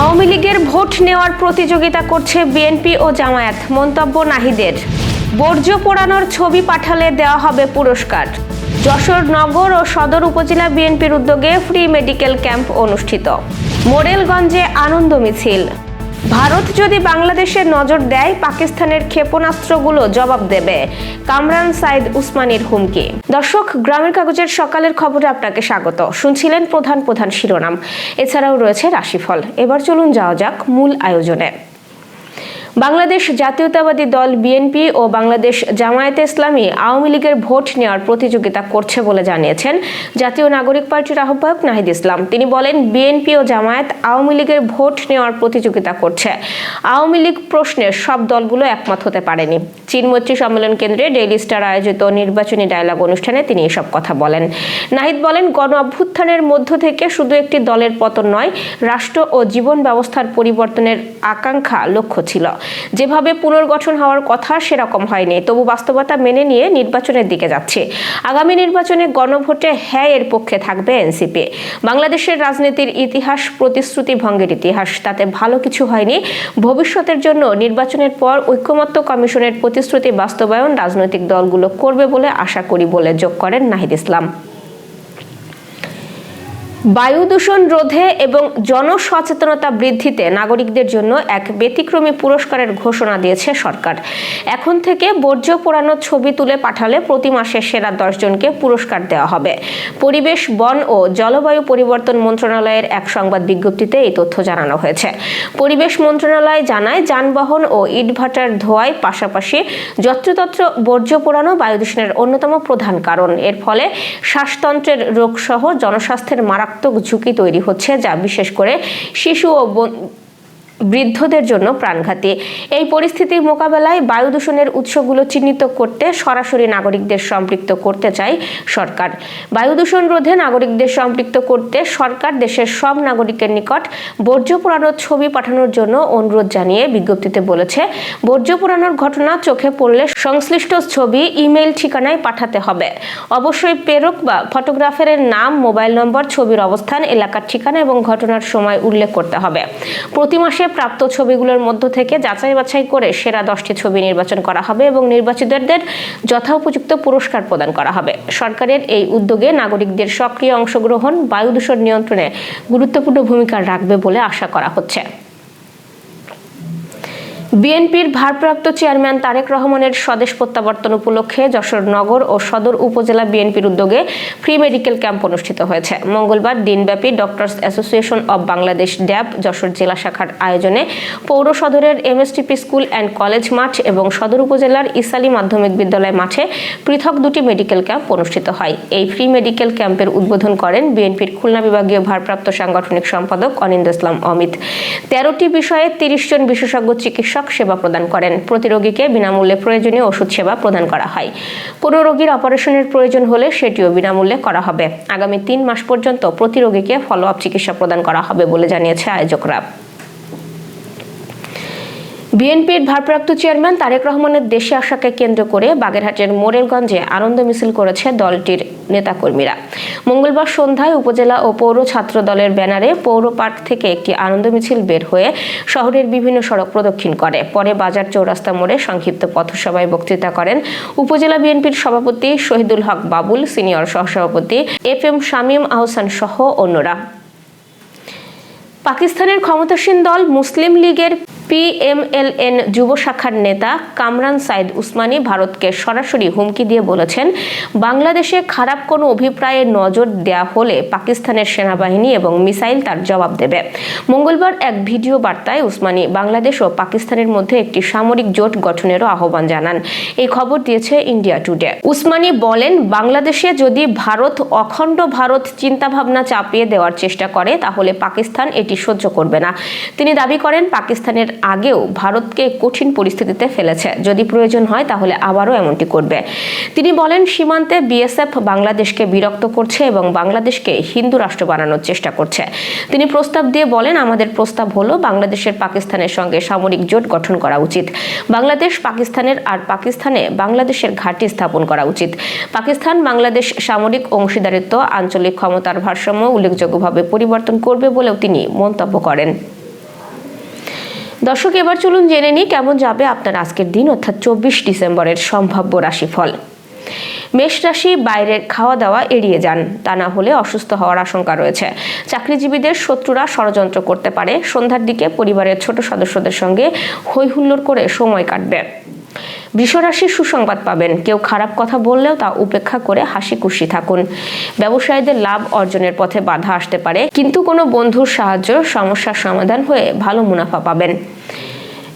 আওয়ামী লীগের ভোট নেওয়ার প্রতিযোগিতা করছে বিএনপি ও জামায়াত। মন্তব্য নাহিদের। বর্জ্য পোড়ানোর ছবি পাঠালে দেওয়া হবে পুরস্কার। যশোর নগর ও সদর উপজেলা বিএনপির উদ্যোগে ফ্রি মেডিকেল ক্যাম্প অনুষ্ঠিত। মোরেলগঞ্জে আনন্দ মিছিল। ভারত যদি বাংলাদেশের নজর দেয়, পাকিস্তানের ক্ষেপণাস্ত্রগুলো জবাব দেবে। কামরান সাইদ উসমানের হুমকি। দর্শক, গ্রামের কাগজের সকালের খবরে আপনাকে স্বাগত। শুনছিলেন প্রধান প্রধান শিরোনাম। এছাড়াও রয়েছে রাশিফল। এবার চলুন যাওয়া যাক মূল আয়োজনে। বাংলাদেশ জাতীয়তাবাদী দল বিএনপি ও বাংলাদেশ জামায়াতে ইসলামী আওয়ামী লীগের ভোট নেওয়ার প্রতিযোগিতা করছে বলে জানিয়েছেন জাতীয় নাগরিক পার্টির আহ্বায়ক নাহিদ ইসলাম। তিনি বলেন, বিএনপি ও জামায়াত আওয়ামী লীগের ভোট নেওয়ার প্রতিযোগিতা করছে। আওয়ামী লীগ প্রশ্নে সব দলগুলো একমত হতে পারেনি। চীনমৈত্রী সম্মেলন কেন্দ্রে ডেইলি স্টার আয়োজিত নির্বাচনী ডায়লগ অনুষ্ঠানে তিনি এসব কথা বলেন। নাহিদ বলেন গণ অভ্যুত্থানের মধ্য থেকে শুধু একটি দলের পতন নয়, রাষ্ট্র ও জীবন ব্যবস্থার পরিবর্তনের আকাঙ্ক্ষা লক্ষ্য ছিল। যেভাবে পুনর্গঠন হওয়ার কথা সেরকম হয়নি। তবু বাস্তবতা মেনে নিয়ে নির্বাচনের দিকে যাচ্ছে। আগামী নির্বাচনে গণভোটে হ্যাঁ এর পক্ষে থাকবে এনসিপি। বাংলাদেশের রাজনীতির ইতিহাস, প্রতিশ্রুতি ভঙ্গের ইতিহাস, তাতে ভালো কিছু হয়নি। ভবিষ্যতের জন্য নির্বাচনের পর ঐক্যমত্য কমিশনের প্রতিশ্রুতি বাস্তবায়ন রাজনৈতিক দলগুলো করবে বলে আশা করি বলে যোগ করেন নাহিদ ইসলাম। বায়ু দূষণ রোধে এবং জনসচেতনতা বৃদ্ধিতে নাগরিকদের জন্য এক ব্যতিক্রমী পুরস্কারের ঘোষণা দিয়েছে সরকার। এখন থেকে বর্জ্য পোড়ানো ছবি তুলে পাঠালে প্রতি মাসে সেরা দশজনকে পুরস্কার দেওয়া হবে। পরিবেশ, বন ও জলবায়ু পরিবর্তন মন্ত্রণালয়ের এক সংবাদ বিজ্ঞপ্তিতে এই তথ্য জানানো হয়েছে। পরিবেশ মন্ত্রণালয় জানায়, যানবাহন ও ইটভাটার ধোয়ায় পাশাপাশি যত্রতত্র বর্জ্য পোড়ানো বায়ু দূষণের অন্যতম প্রধান কারণ। এর ফলে শ্বাসতন্ত্রের রোগসহ জনস্বাস্থ্যের মারাত্মক ঝুঁকি তৈরি হচ্ছে যা বিশেষ করে শিশু ও বৃদ্ধদের জন্য প্রাণঘাতী। এই পরিস্থিতি মোকাবেলায় বায়ু দূষণের উৎসগুলো চিহ্নিত করতে সরাসরি নাগরিকদের সম্পৃক্ত করতে চায় সরকার। বায়ু দূষণ রোধে নাগরিকদের সম্পৃক্ত করতে সরকার দেশের সব নাগরিকের নিকট বর্জ্য পোড়ানোর ছবি পাঠানোর জন্য অনুরোধ জানিয়ে বিজ্ঞপ্তিতে বলেছে, বর্জ্য পোড়ানোর ঘটনা চোখে পড়লে সংশ্লিষ্ট ছবি, ইমেইল ঠিকানায় পাঠাতে হবে। অবশ্যই প্রেরক বা ফটোগ্রাফারের নাম, মোবাইল নম্বর, ছবির অবস্থান, এলাকার ঠিকানা এবং ঘটনার সময় উল্লেখ করতে হবে। প্রতি মাসে প্রাপ্ত ছবিগুলোর মধ্য থেকে যাচাই বাছাই করে সেরা দশটি ছবি নির্বাচন করা হবে এবং নির্বাচিতদের যথোপযুক্ত পুরস্কার প্রদান করা হবে। সরকারের এই উদ্যোগে নাগরিকদের সক্রিয় অংশগ্রহণ বায়ু দূষণ নিয়ন্ত্রণে গুরুত্বপূর্ণ ভূমিকা রাখবে বলে আশা করা হচ্ছে। বিএনপির ভারপ্রাপ্ত চেয়ারম্যান তারেক রহমানের স্বদেশ প্রত্যাবর্তন উপলক্ষে যশোর নগর ও সদর উপজেলা বিএনপির উদ্যোগে ফ্রি মেডিকেল ক্যাম্প অনুষ্ঠিত হয়েছে। মঙ্গলবার দিনব্যাপী Doctors Association of Bangladesh DAB Jashore জেলা শাখার আয়োজনে পৌর সদরের এমএসটিপি স্কুল অ্যান্ড কলেজ মাঠ এবং সদর উপজেলার ইসালি মাধ্যমিক বিদ্যালয় মাঠে পৃথক দুটি মেডিকেল ক্যাম্প অনুষ্ঠিত হয়। এই ফ্রি মেডিকেল ক্যাম্পের উদ্বোধন করেন বিএনপির খুলনা বিভাগীয় ভারপ্রাপ্ত সাংগঠনিক সম্পাদক অনিন্দ ইসলাম অমিত। তেরোটি বিষয়ে তিরিশ জন বিশেষজ্ঞ চিকিৎসক সেবা প্রদান করেন। প্রতি রোগীকে বিনামূল্যে প্রয়োজনীয় ওষুধ সেবা প্রদান করা হয়। কোনো রোগীর অপারেশনের প্রয়োজন হলে সেটিও বিনামূল্যে করা হবে। আগামী তিন মাস পর্যন্ত প্রতি রোগীকে ফলো আপ চিকিৎসা প্রদান করা হবে বলে জানিয়েছে আয়োজকরা। বিএনপির ভারপ্রাপ্ত চেয়ারম্যান তারেক রহমানের দেশে আসাকে কেন্দ্র করে বাগেরহাটের মোরেলগঞ্জে আনন্দ মিছিল করেছে দলটির নেতাকর্মীরা। মঙ্গলবার সন্ধ্যায় উপজেলা ও পৌর ছাত্র দলের ব্যানারে পৌর পার্ক থেকে একটি আনন্দ মিছিল বের হয়ে শহরের বিভিন্ন সড়ক প্রদক্ষিণ করে। পরে বাজার চৌরাস্তা মোড়ে সংক্ষিপ্ত পথসভায় বক্তৃতা করেন উপজেলা বিএনপির সভাপতি শহীদুল হক বাবুল, সিনিয়র সহসভাপতি এফ এম শামীম আহসান সহ অন্যরা। পাকিস্তানের ক্ষমতাসীন দল মুসলিম লীগের পিএমএলএন যুব শাখার নেতা কামরান সাইদ উসমানী ভারতকে সরাসরি হুমকি দিয়ে বলেছেন, বাংলাদেশে খারাপ কোনো অভিপ্রায়ে নজর দেয়া হলে পাকিস্তানের সেনাবাহিনী এবং মিসাইল তার জবাব দেবে। মঙ্গলবার এক ভিডিও বার্তায় উসমানী বাংলাদেশ ও পাকিস্তানের মধ্যে একটি সামরিক জোট গঠনেরও আহ্বান জানান। এই খবর দিয়েছে ইন্ডিয়া টুডে। উসমানী বলেন, বাংলাদেশে যদি ভারত অখণ্ড ভারত চিন্তাভাবনা চাপিয়ে দেওয়ার চেষ্টা করে, তাহলে পাকিস্তান এটি সহ্য করবে না। তিনি দাবি করেন, পাকিস্তানের আগেও ভারতকে কঠিন পরিস্থিতিতে ফেলেছে। যদি প্রয়োজন হয়, তাহলে আবারও এমনটি করবে। তিনি বলেন, সীমান্তে বিএসএফ বাংলাদেশকে বিরক্ত করছে এবং বাংলাদেশকে হিন্দু রাষ্ট্র বানানোর চেষ্টা করছে। তিনি প্রস্তাব দিয়ে বলেন, আমাদের প্রস্তাব হলো, বাংলাদেশের পাকিস্তানের সঙ্গে সামরিক জোট গঠন করা উচিত। বাংলাদেশ পাকিস্তানের আর পাকিস্তানে বাংলাদেশের ঘাঁটি স্থাপন করা উচিত। পাকিস্তান, বাংলাদেশ সামরিক অংশীদারিত্ব, আঞ্চলিক ক্ষমতার ভারসাম্য উল্লেখযোগ্যভাবে পরিবর্তন করবে বলেও তিনি মন্তব্য করেন। দর্শক, এবার চলুন জেনে নিই কেমন যাবে আপনার আজকের দিন, অর্থাৎ চব্বিশ ডিসেম্বরের সম্ভাব্য রাশিফল। মেষ রাশি বাইরের খাওয়া দাওয়া এড়িয়ে যান, তা না হলে অসুস্থ হওয়ার আশঙ্কা রয়েছে। চাকরিজীবীদের শত্রুরা ষড়যন্ত্র করতে পারে। সন্ধ্যার দিকে পরিবারের ছোট সদস্যদের সঙ্গে হৈহুল্লোড় করে সময় কাটবে। বৃষরাশির সুসংবাদ পাবেন। কেউ খারাপ কথা বললেও তা উপেক্ষা করে হাসি খুশি থাকুন। ব্যবসায়ীদের লাভ অর্জনের পথে বাধা আসতে পারে, কিন্তু কোনো বন্ধুর সাহায্য সমস্যার সমাধান হয়ে ভালো মুনাফা পাবেন।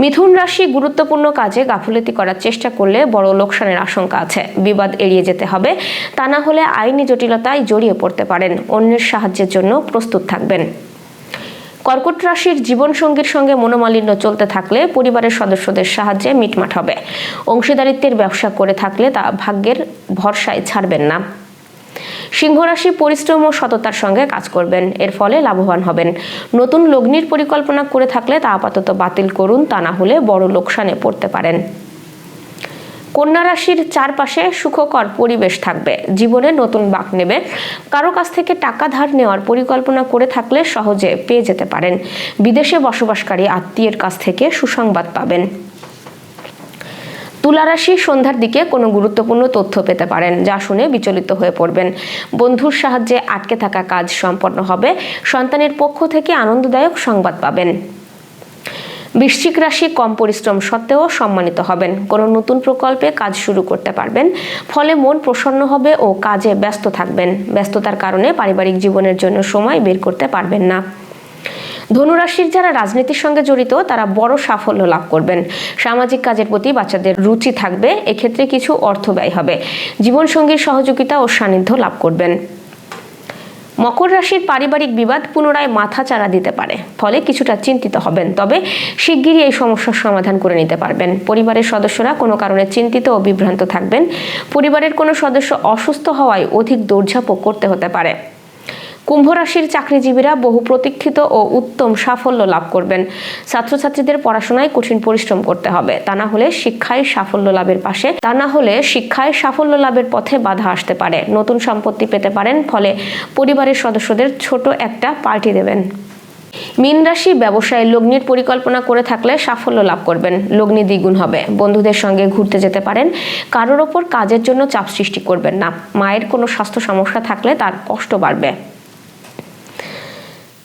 মিথুন রাশি গুরুত্বপূর্ণ কাজে গাফিলতি করার চেষ্টা করলে বড় লোকসানের আশঙ্কা আছে। বিবাদ এড়িয়ে যেতে হবে, তা না হলে আইনি জটিলতায় জড়িয়ে পড়তে পারেন। অন্যের সাহায্যের জন্য প্রস্তুত থাকবেন। কর্কট রাশির জীবনসঙ্গীর সঙ্গে মনোমালিন্য চলতে থাকলে পরিবারের সদস্যদের সাহায্যে মিটমাট হবে। অংশীদারিত্বের ব্যবসা করে থাকলে তা ভাগ্যের ভরসায় ছাড়বেন না। সিংহ রাশি পরিশ্রম ও সততার সঙ্গে কাজ করবেন, এর ফলে লাভবান হবেন। নতুন লগ্নির পরিকল্পনা করে থাকলে তা আপাতত বাতিল করুন, তা না হলে বড় লোকসানে পড়তে পারেন। কন্যা রাশির চারপাশে সুখকর পরিবেশ থাকবে। জীবনে নতুন বাঁক নেবে। কারও কাছ থেকে টাকা ধার নেওয়ার পরিকল্পনা করে থাকলে সহজে পেয়ে যেতে পারেন। বিদেশে বসবাসকারী আত্মীয়ের কাছ থেকে সুসংবাদ পাবেন। তুলা রাশি সন্ধ্যার দিকে কোনো গুরুত্বপূর্ণ তথ্য পেতে পারেন, যা শুনে বিচলিত হয়ে পড়বেন। বন্ধুর সাহায্যে আটকে থাকা কাজ সম্পন্ন হবে। সন্তানের পক্ষ থেকে আনন্দদায়ক সংবাদ পাবেন। বৃশ্চিক রাশি কম পরিশ্রম সত্ত্বেও সম্মানিত হবেন। কোনো নতুন প্রকল্পে কাজ শুরু করতে পারবেন। ফলে মন প্রসন্ন হবে ও কাজে ব্যস্ত থাকবেন। ব্যস্ততার কারণে পারিবারিক জীবনের জন্য সময় বের করতে পারবেন না। ধনুরাশির যারা রাজনীতির সঙ্গে জড়িত, তারা বড় সাফল্য লাভ করবেন। সামাজিক কাজের প্রতি বাচ্চাদের রুচি থাকবে। এক্ষেত্রে কিছু অর্থ ব্যয় হবে। জীবনসঙ্গীর সহযোগিতা ও সান্নিধ্য লাভ করবেন। মকর রাশির পারিবারিক বিবাদ পুনরায় মাথা চারা দিতে পারে, ফলে কিছুটা চিন্তিত হবেন। তবে শিগগিরই এই সমস্যার সমাধান করে নিতে পারবেন। পরিবারের সদস্যরা কোনো কারণে চিন্তিত ও বিভ্রান্ত থাকবেন। পরিবারের কোনো সদস্য অসুস্থ হওয়ায় অধিক দৌড়ঝাঁপও করতে হতে পারে। কুম্ভ রাশির চাকরিজীবীরা বহু প্রতীক্ষিত ও উত্তম সাফল্য লাভ করবেন। ছাত্রছাত্রীদের পড়াশোনায় কঠিন পরিশ্রম করতে হবে। তা না হলে শিক্ষায় সাফল্য লাভের পাশে, তা না হলে শিক্ষায় সাফল্য লাভের পথে বাধা আসতে পারে। নতুন সম্পত্তি পেতে পারেন, ফলে পরিবারের সদস্যদের ছোট একটা পার্টি দেবেন। মীন রাশি ব্যবসায় লগ্নির পরিকল্পনা করে থাকলে সাফল্য লাভ করবেন। লগ্নি দ্বিগুণ হবে। বন্ধুদের সঙ্গে ঘুরতে যেতে পারেন। কারোর ওপর কাজের জন্য চাপ সৃষ্টি করবেন না। মায়ের কোনো স্বাস্থ্য সমস্যা থাকলে তার কষ্ট বাড়বে।